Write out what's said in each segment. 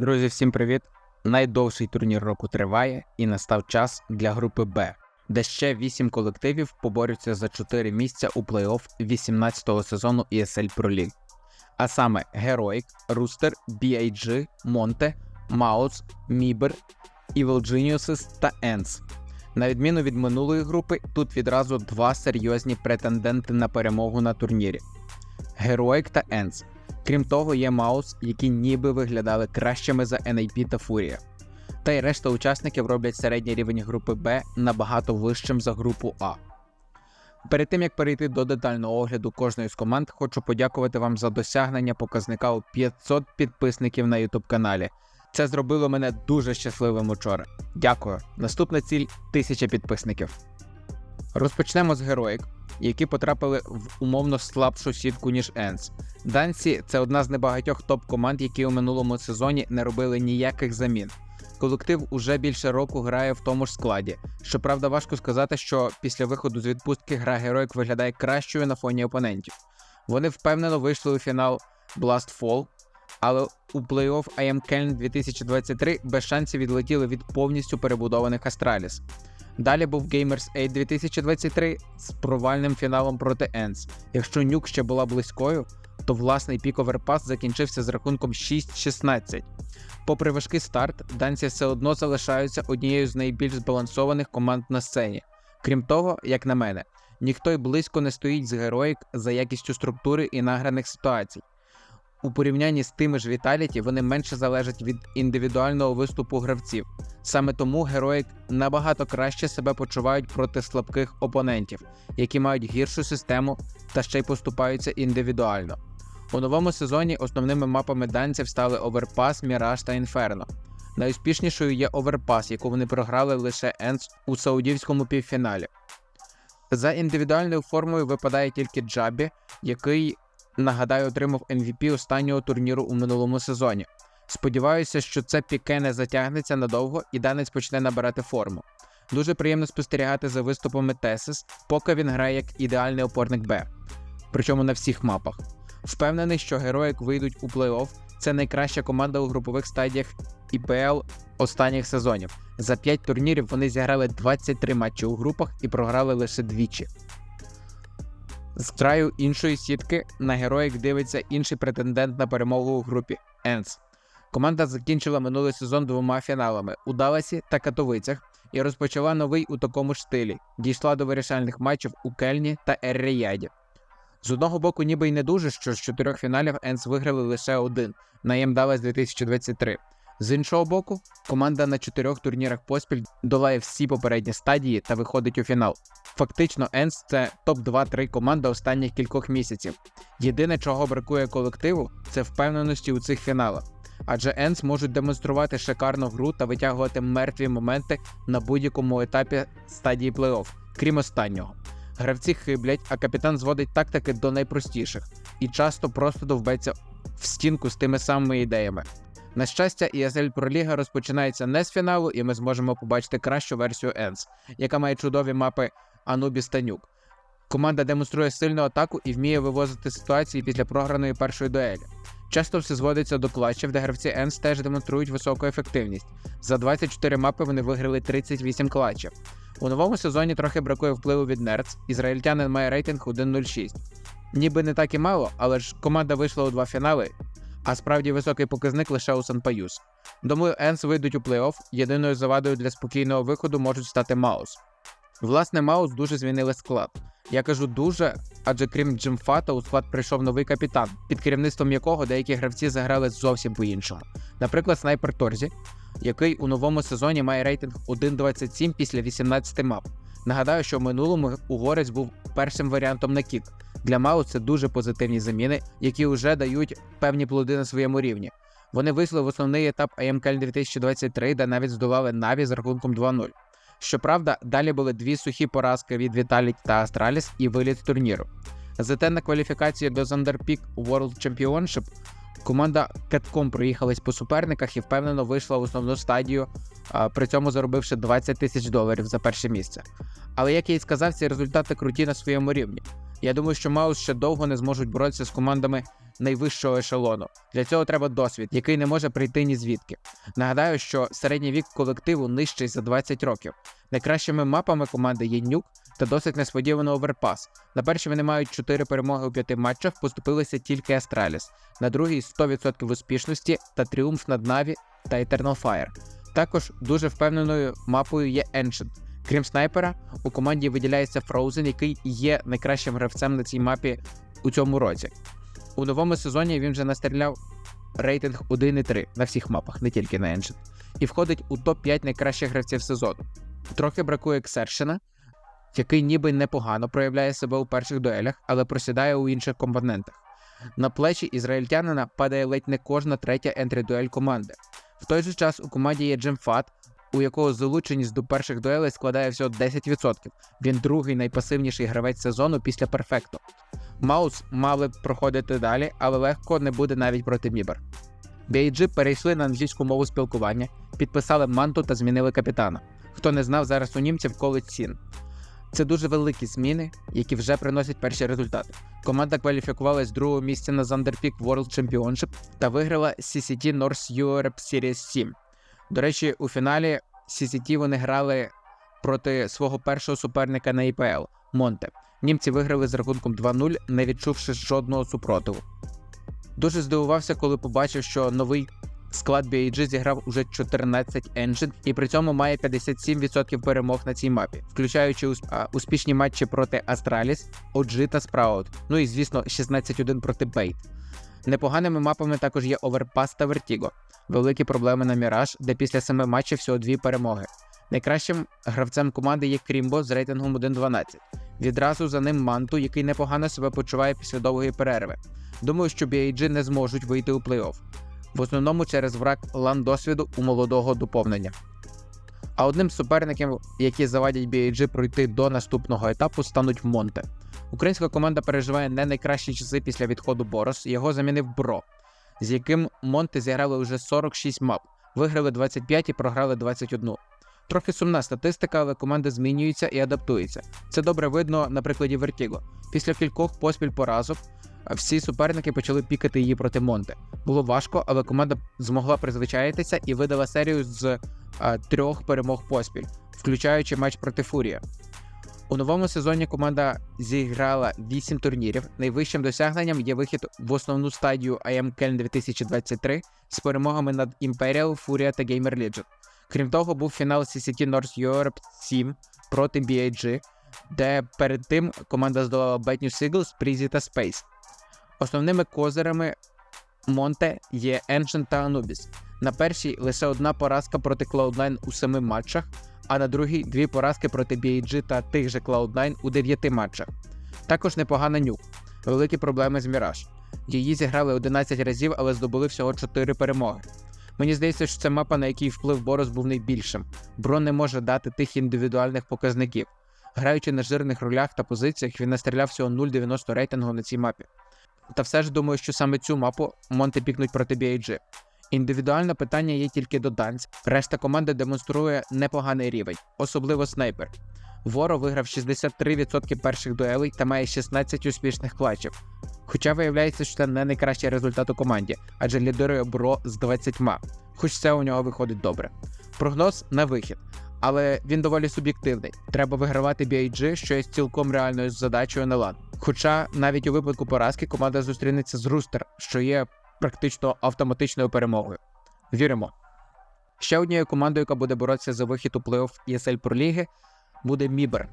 Друзі, всім привіт! Найдовший турнір року триває і настав час для групи Б, де ще 8 колективів поборються за 4 місця у плей-офф 18-го сезону ESL Pro League. А саме Heroic, Rooster, BIG, Monte, Mouse, Mibber, Evil Geniuses та Ends. На відміну від минулої групи, тут відразу два серйозні претенденти на перемогу на турнірі: Heroic та Ends. Крім того, є Маус, які ніби виглядали кращими за NAP та Фурія. Та й решта учасників роблять середній рівень групи Б набагато вищим за групу А. Перед тим як перейти до детального огляду кожної з команд, хочу подякувати вам за досягнення показника у 500 підписників на YouTube каналі. Це зробило мене дуже щасливим учора. Дякую. Наступна ціль 1000 підписників. Розпочнемо з Героїк, які потрапили в умовно слабшу сітку, ніж Енс. Данці це одна з небагатьох топ-команд, які у минулому сезоні не робили ніяких замін. Колектив уже більше року грає в тому ж складі. Щоправда, важко сказати, що після виходу з відпустки гра Героїк виглядає кращою на фоні опонентів. Вони впевнено вийшли у фінал Blast Fall, але у плей-офф IM Köln 2023 без шансів відлетіли від повністю перебудованих Астраліс. Далі був Gamers 8 2023 з провальним фіналом проти Ends. Якщо нюк ще була близькою, то власний пік оверпас закінчився з рахунком 6-16. Попри важкий старт, данці все одно залишаються однією з найбільш збалансованих команд на сцені. Крім того, як на мене, ніхто й близько не стоїть з героїк за якістю структури і награних ситуацій. У порівнянні з тими ж Віталіті вони менше залежать від індивідуального виступу гравців. Саме тому герої набагато краще себе почувають проти слабких опонентів, які мають гіршу систему та ще й поступаються індивідуально. У новому сезоні основними мапами данців стали Оверпас, Міраж та Інферно. Найуспішнішою є Оверпас, яку вони програли лише Енс у саудівському півфіналі. За індивідуальною формою випадає тільки Джабі, який, нагадаю, отримав MVP останнього турніру у минулому сезоні. Сподіваюся, що це піке не затягнеться надовго і данець почне набирати форму. Дуже приємно спостерігати за виступами Тесис, поки він грає як ідеальний опорник Б, причому на всіх мапах. Впевнений, що героїк вийдуть у плей-офф. Це найкраща команда у групових стадіях ІПЛ останніх сезонів. За 5 турнірів вони зіграли 23 матчі у групах і програли лише двічі. З краю іншої сітки на героїк дивиться інший претендент на перемогу у групі Енс. Команда закінчила минулий сезон двома фіналами у Даласі та Катовицях і розпочала новий у такому ж стилі. Дійшла до вирішальних матчів у Кельні та Ер-Рияді. З одного боку, ніби й не дуже, що з чотирьох фіналів Енс виграли лише один на Далас 2023. З іншого боку, команда на чотирьох турнірах поспіль долає всі попередні стадії та виходить у фінал. Фактично, Енс це топ-2-3 команда останніх кількох місяців. Єдине, чого бракує колективу, це впевненості у цих фіналах. Адже Енс можуть демонструвати шикарну гру та витягувати мертві моменти на будь-якому етапі стадії плей-офф, крім останнього. Гравці хиблять, а капітан зводить тактики до найпростіших і часто просто довбеться в стінку з тими самими ідеями. На щастя, ESL Pro Ліга розпочинається не з фіналу, і ми зможемо побачити кращу версію Енс, яка має чудові мапи Анубіс та Нюк. Команда демонструє сильну атаку і вміє вивозити ситуації після програної першої дуелі. Часто все зводиться до клатчів, де гравці Енс теж демонструють високу ефективність. За 24 мапи вони виграли 38 клатчів. У новому сезоні трохи бракує впливу від Нерц. Ізраїльтянин має рейтинг 1.06. Ніби не так і мало, але ж команда вийшла у два фінали, а справді високий показник лише у Санпаюс. Думаю, Енс вийдуть у плей-офф. Єдиною завадою для спокійного виходу можуть стати Маус. Власне, Маус дуже змінили склад. Я кажу дуже, адже крім Джимфата, у склад прийшов новий капітан, під керівництвом якого деякі гравці заграли зовсім по-іншому. Наприклад, снайпер Торзі, який у новому сезоні має рейтинг 1.27 після 18 мап. Нагадаю, що в минулому угорець був першим варіантом на кік. Для Маус це дуже позитивні заміни, які вже дають певні плоди на своєму рівні. Вони вийшли в основний етап AMKL 2023, де навіть здолали Наві з рахунком 2-0. Щоправда, далі були дві сухі поразки від Віталік та Астраліс і виліт з турніру. Зате на кваліфікації до Zanderpeak World Championship команда Catcom проїхалась по суперниках і впевнено вийшла в основну стадію, при цьому заробивши 20 тисяч доларів за перше місце. Але як я і сказав, ці результати круті на своєму рівні. Я думаю, що Маус ще довго не зможуть боротися з командами найвищого ешелону. Для цього треба досвід, який не може прийти ні звідки. Нагадаю, що середній вік колективу нижчий за 20 років. Найкращими мапами команди є нюк та досить несподівано оверпас. На першій вони мають 4 перемоги у 5 матчах, поступилися тільки Астраліс. На другій 100% успішності та тріумф над Наві та Eternal Fire. Також дуже впевненою мапою є Ancient. Крім снайпера, у команді виділяється Frozen, який є найкращим гравцем на цій мапі у цьому році. У новому сезоні він вже настріляв рейтинг 1,3 на всіх мапах, не тільки на Engine, і входить у топ-5 найкращих гравців сезону. Трохи бракує Ксершина, який ніби непогано проявляє себе у перших дуелях, але просідає у інших компонентах. На плечі ізраїльтянина падає ледь не кожна третя ентрі-дуель команди. В той же час у команді є Джим Фат, у якого залученість до перших дуелей складає всього 10%. Він другий найпасивніший гравець сезону після перфекту. Маус мали б проходити далі, але легко не буде навіть проти Мібер. BAG перейшли на англійську мову спілкування, підписали манту та змінили капітана. Хто не знав, зараз у німців колить сін. Це дуже великі зміни, які вже приносять перші результати. Команда кваліфікувалась другого місця на Zanderpeak World Championship та виграла CCT North Europe Series 7. До речі, у фіналі CCT вони грали проти свого першого суперника на ІПЛ Монте. Німці виграли з рахунком 2-0, не відчувши жодного супротиву. Дуже здивувався, коли побачив, що новий склад BAG зіграв уже 14 енджин і при цьому має 57% перемог на цій мапі, включаючи успішні матчі проти Астраліс, OG та Sprout, ну і звісно 16-1 проти Бейт. Непоганими мапами також є Overpass та Vertigo. Великі проблеми на Міраж, де після семи матчів всього дві перемоги. Найкращим гравцем команди є Крімбо з рейтингом 1.12. Відразу за ним Манту, який непогано себе почуває після довгої перерви. Думаю, що BAG не зможуть вийти у плей-офф. В основному через враг лан досвіду у молодого доповнення. А одним з суперників, які завадять BAG пройти до наступного етапу, стануть Монте. Українська команда переживає не найкращі часи після відходу Борос. Його замінив Бро, з яким Монте зіграли вже 46 мап, виграли 25 і програли 21. Трохи сумна статистика, але команда змінюється і адаптується. Це добре видно на прикладі Вертіго. Після кількох поспіль поразок всі суперники почали пікати її проти Монте. Було важко, але команда змогла призвичаїтися і видала серію з а, трьох перемог поспіль, включаючи матч проти Фурія. У новому сезоні команда зіграла 8 турнірів. Найвищим досягненням є вихід в основну стадію IM Köln 2023 з перемогами над Imperial, Furia та Gamer Legion. Крім того, був фінал CCT North Europe 7 проти BAG, де перед тим команда здолала Bad News Eagles, Prezi та Space. Основними козирами Монте є Ancient та Anubis. На першій лише одна поразка проти Cloud9 у семи матчах, а на другій дві поразки проти BAG та тих же Cloud9 у дев'яти матчах. Також непогана нюк. Великі проблеми з Міраж. Її зіграли 11 разів, але здобули всього 4 перемоги. Мені здається, що це мапа, на якій вплив Борос був найбільшим. Бро не може дати тих індивідуальних показників. Граючи на жирних ролях та позиціях, він настріляв всього 0,90 рейтингу на цій мапі. Та все ж думаю, що саме цю мапу Монте пікнуть проти BAG. Індивідуальне питання є тільки до Данць. Решта команди демонструє непоганий рівень, особливо снайпер. Воро виграв 63% перших дуелей та має 16 успішних клатчів. Хоча виявляється, що це не найкращий результат у команді, адже лідирує Бро з 20, хоч це у нього виходить добре. Прогноз на вихід, але він доволі суб'єктивний. Треба вигравати BIG, що є цілком реальною задачею на лан. Хоча навіть у випадку поразки команда зустрінеться з Рустер, що є практично автоматичною перемогою. Віримо. Ще однією командою, яка буде боротися за вихід у плей-офф ESL Pro Ліги, буде Мібер.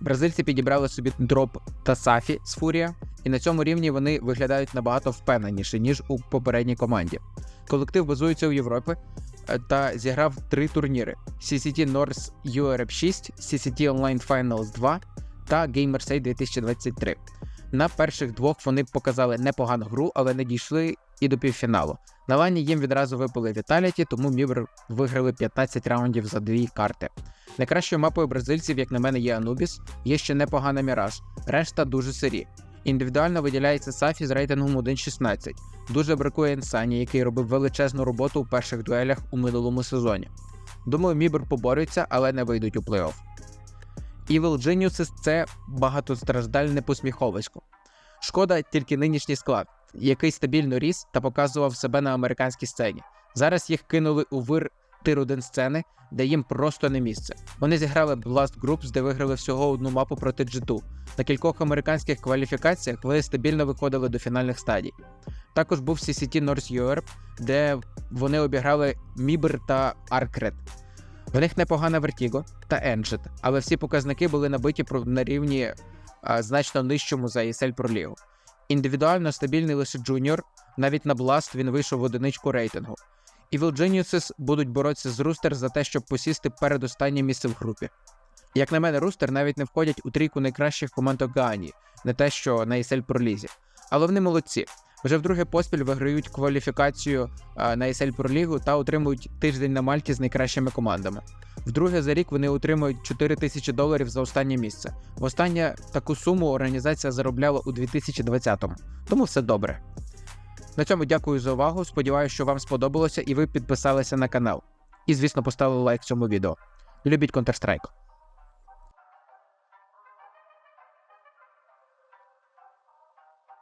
Бразильці підібрали собі дроп та Сафі з Фурія, і на цьому рівні вони виглядають набагато впевненіше, ніж у попередній команді. Колектив базується у Європі е, та зіграв три турніри: CCT North Europe 6, CCT Online Finals 2 та Gamersay 2023. На перших двох вони показали непогану гру, але не дійшли і до півфіналу. На лані їм відразу випали Віталіті, тому Мібер виграли 15 раундів за дві карти. Найкращою мапою бразильців, як на мене, є Анубіс, є ще непогана Міраж, решта дуже сирі. Індивідуально виділяється Сафі з рейтингом 1.16. Дуже бракує Інсані, який робив величезну роботу у перших дуелях у минулому сезоні. Думаю, Мібер поборються, але не вийдуть у плей-офф. Evil Geniuses – це багатостраждальне посміховисько. Шкода тільки нинішній склад, який стабільно ріс та показував себе на американській сцені. Зараз їх кинули у вир тир 1 сцени, де їм просто не місце. Вони зіграли Blast Groups, де виграли всього одну мапу проти G2. На кількох американських кваліфікаціях вони стабільно виходили до фінальних стадій. Також був CCT North Europe, де вони обіграли Мібер та Аркрет. В них непогана Vertigo та Engine, але всі показники були набиті на рівні значно нижчому за ESL Pro League. Індивідуально стабільний лише Джуніор, навіть на Бласт він вийшов в одиничку рейтингу. Evil Geniuses будуть боротися з Рустер за те, щоб посісти передостаннє місце в групі. Як на мене, Рустер навіть не входять у трійку найкращих команд Океанії, не те, що на Pro League. Але вони молодці. Вже вдруге поспіль виграють кваліфікацію на ESL Pro League та отримують тиждень на Мальті з найкращими командами. Вдруге за рік вони отримують 4 тисячі доларів за останнє місце. Востаннє таку суму організація заробляла у 2020-му, тому все добре. На цьому дякую за увагу. Сподіваюся, що вам сподобалося і ви підписалися на канал. І, звісно, поставили лайк цьому відео. Любіть Counter-Strike.